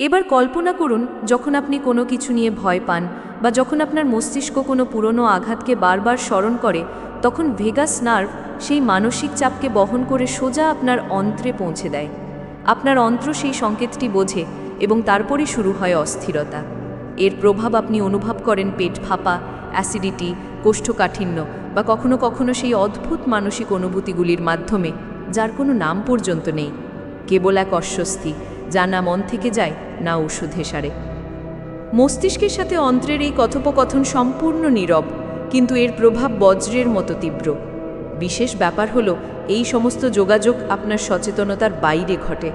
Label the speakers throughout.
Speaker 1: এবার কল্পনা করুন, যখন আপনি কোনো কিছু নিয়ে ভয় পান বা যখন আপনার মস্তিষ্ক কোনো পুরনো আঘাতকে বারবার স্মরণ করে, তখন ভেগাস নার্ভ সেই মানসিক চাপকে বহন করে সোজা আপনার অন্ত্রে পৌঁছে দেয়। আপনার অন্ত্র সেই সংকেতটি বোঝে এবং তারপরই শুরু হয় অস্থিরতা। এর প্রভাব আপনি অনুভব করেন পেট ফাঁপা, অ্যাসিডিটি, কোষ্ঠকাঠিন্য বা কখনো কখনো সেই অদ্ভুত মানসিক অনুভূতিগুলির মাধ্যমে, যার কোনো নাম পর্যন্ত নেই। কেবল এক অস্বস্তি যা না মন থেকে যায়, না ওষুধে সারে মস্তিষ্কের সাথে অন্ত্রের এই কথোপকথন সম্পূর্ণ নীরব, কিন্তু এর প্রভাব বজ্রের মতো তীব্র। বিশেষ ব্যাপার হলো, এই সমস্ত যোগাযোগ আপনার সচেতনতার বাইরে ঘটে।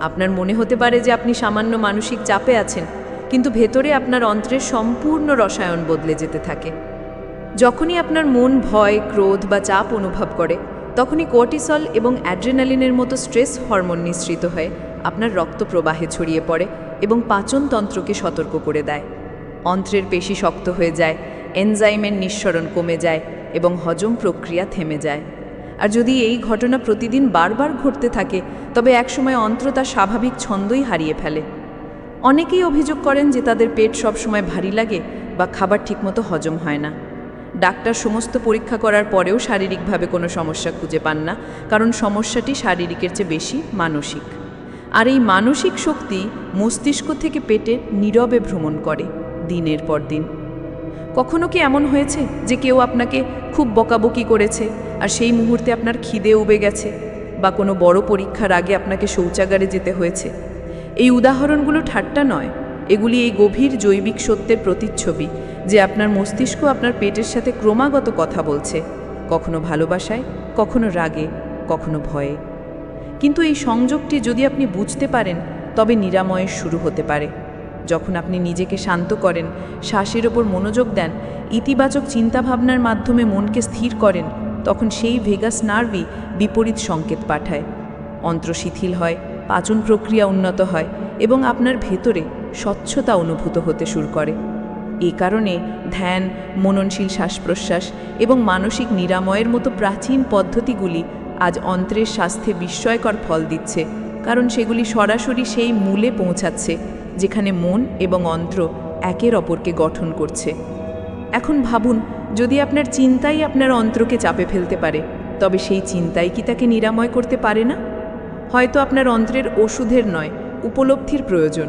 Speaker 1: আপনার মনে হতে পারে যে আপনি সামান্য মানসিক চাপে আছেন, কিন্তু ভেতরে আপনার অন্ত্রের সম্পূর্ণ রসায়ন বদলে যেতে থাকে। যখনই আপনার মন ভয়, ক্রোধ বা চাপ অনুভব করে, তখনই কোর্টিসল এবং অ্যাড্রেনালিনের মতো স্ট্রেস হরমোন নিঃসৃত হয়ে আপনার রক্ত প্রবাহে ছড়িয়ে পড়ে এবং পাচনতন্ত্রকে সতর্ক করে দেয়। অন্ত্রের পেশি শক্ত হয়ে যায়, এনজাইমের নিঃসরণ কমে যায় এবং হজম প্রক্রিয়া থেমে যায়। আর যদি এই ঘটনা প্রতিদিন বারবার ঘটতে থাকে, তবে একসময় অন্ত্র তার স্বাভাবিক ছন্দই হারিয়ে ফেলে। অনেকেই অভিযোগ করেন যে তাদের পেট সবসময় ভারী লাগে বা খাবার ঠিকমতো হজম হয় না। ডাক্তার সমস্ত পরীক্ষা করার পরেও শারীরিকভাবে কোনো সমস্যা খুঁজে পান না, কারণ সমস্যাটি শারীরিকের চেয়ে বেশি মানসিক। আর এই মানসিক শক্তি মস্তিষ্ক থেকে পেটে নীরবে ভ্রমণ করে, দিনের পর দিন। কখনো কি এমন হয়েছে যে কেউ আপনাকে খুব বকাবকি করেছে আর সেই মুহূর্তে আপনার খিদে উবে গেছে বা কোনো বড় পরীক্ষার আগে আপনাকে শৌচাগারে যেতে হয়েছে? এই উদাহরণগুলো ঠাট্টা নয়, এগুলি এই গভীর জৈবিক সত্যের প্রতিচ্ছবি যে আপনার মস্তিষ্ক আপনার পেটের সাথে ক্রমাগত কথা বলছে, কখনো ভালোবাসায়, কখনো রাগে, কখনো ভয়ে। কিন্তু এই সংযোগটি যদি আপনি বুঝতে পারেন, তবে নিরাময়ের শুরু হতে পারে। যখন আপনি নিজেকে শান্ত করেন, শ্বাসের ওপর মনোযোগ দেন, ইতিবাচক চিন্তাভাবনার মাধ্যমে মনকে স্থির করেন, তখন সেই ভেগাস নার্ভই বিপরীত সংকেত পাঠায়। অন্ত্র শিথিল হয়, পাচন প্রক্রিয়া উন্নত হয় এবং আপনার ভেতরে স্বচ্ছতা অনুভূত হতে শুরু করে। এ কারণে ধ্যান, মননশীল শ্বাস প্রশ্বাস এবং মানসিক নিরাময়ের মতো প্রাচীন পদ্ধতিগুলি আজ অন্ত্রের স্বাস্থ্যে বিস্ময়কর ফল দিচ্ছে, কারণ সেগুলি সরাসরি সেই মূলে পৌঁছাচ্ছে, যেখানে মন এবং অন্ত্র একের অপরকে গঠন করছে। এখন ভাবুন, যদি আপনার চিন্তাই আপনার অন্ত্রকে চাপে ফেলতে পারে, তবে সেই চিন্তাই কি তাকে নিরাময় করতে পারে না? হয়তো আপনার অন্ত্রের ওষুধের নয়, উপলব্ধির প্রয়োজন।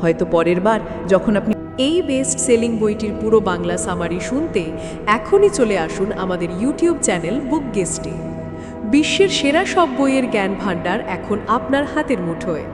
Speaker 1: হয়তো পরের বার যখন আপনি
Speaker 2: এই বেস্ট সেলিং বইটির পুরো বাংলা সামারি শুনতে, এখনই চলে আসুন আমাদের ইউটিউব চ্যানেল বুক গেস্টে। বিশ্বের সেরা সব বইয়ের জ্ঞান ভাণ্ডার এখন আপনার হাতের মুঠোয়।